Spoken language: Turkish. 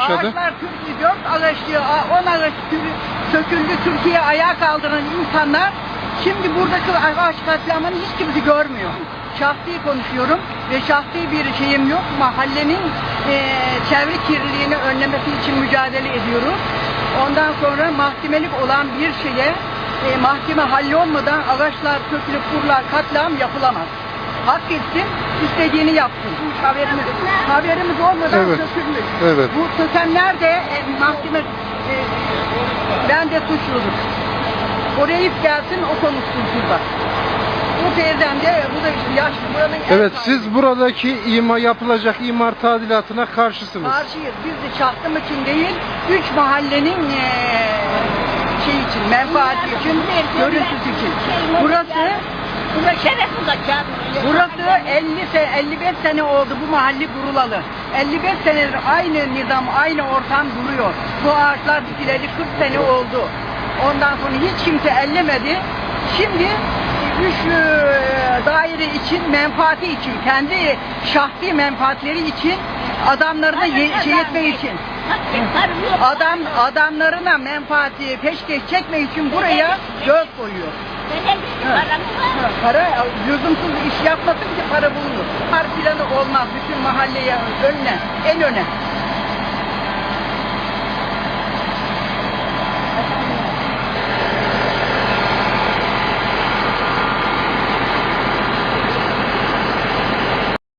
yaşadı? Ağaçlar Türkiye dört ağaçlı, on ağaç söküldü Türkiye ayağa kaldıran insanlar şimdi buradaki ağaç katliamını hiç kimse görmüyor. Şahsi konuşuyorum ve şahsi bir şeyim yok. Mahallenin eee çevre kirliliğini önlemesi için mücadele ediyoruz. Ondan sonra mahkemelik olan bir şeye e, mahkeme hallolmadan ağaçlar sökülüp kurular katliam yapılamaz. Hak etsin, istediğini yapsın. Haberimiz, haberimiz olmadan Evet, sökülmüş. evet. Bu sökenler de e, mahkeme e, ben de suçludur. Oraya ip gelsin o konuşsun şurada. Bu teyzem de bu da yaşlı buranın Evet siz buradaki ima yapılacak imar tadilatına karşısınız. Karşıyız. Biz de şahsım için değil, üç mahallenin eee şey için, menfaati için, görüntüsü için. Burası Buna şeref uzatacağım. Burası 50 sene, 55 sene oldu bu mahalle kurulalı. 55 senedir aynı nizam, aynı ortam duruyor. Bu ağaçlar dikileli 40 sene oldu. Ondan sonra hiç kimse ellemedi. Şimdi üç e, daire için, menfaati için, kendi şahsi menfaatleri için, adamlarına ye- şey için. Adam adamlarına menfaati peşkeş çekme için buraya göz koyuyor. Para lüzumsuz iş yapmasın ki para bulunur. Par planı olmaz bütün mahalleye önüne, en öne.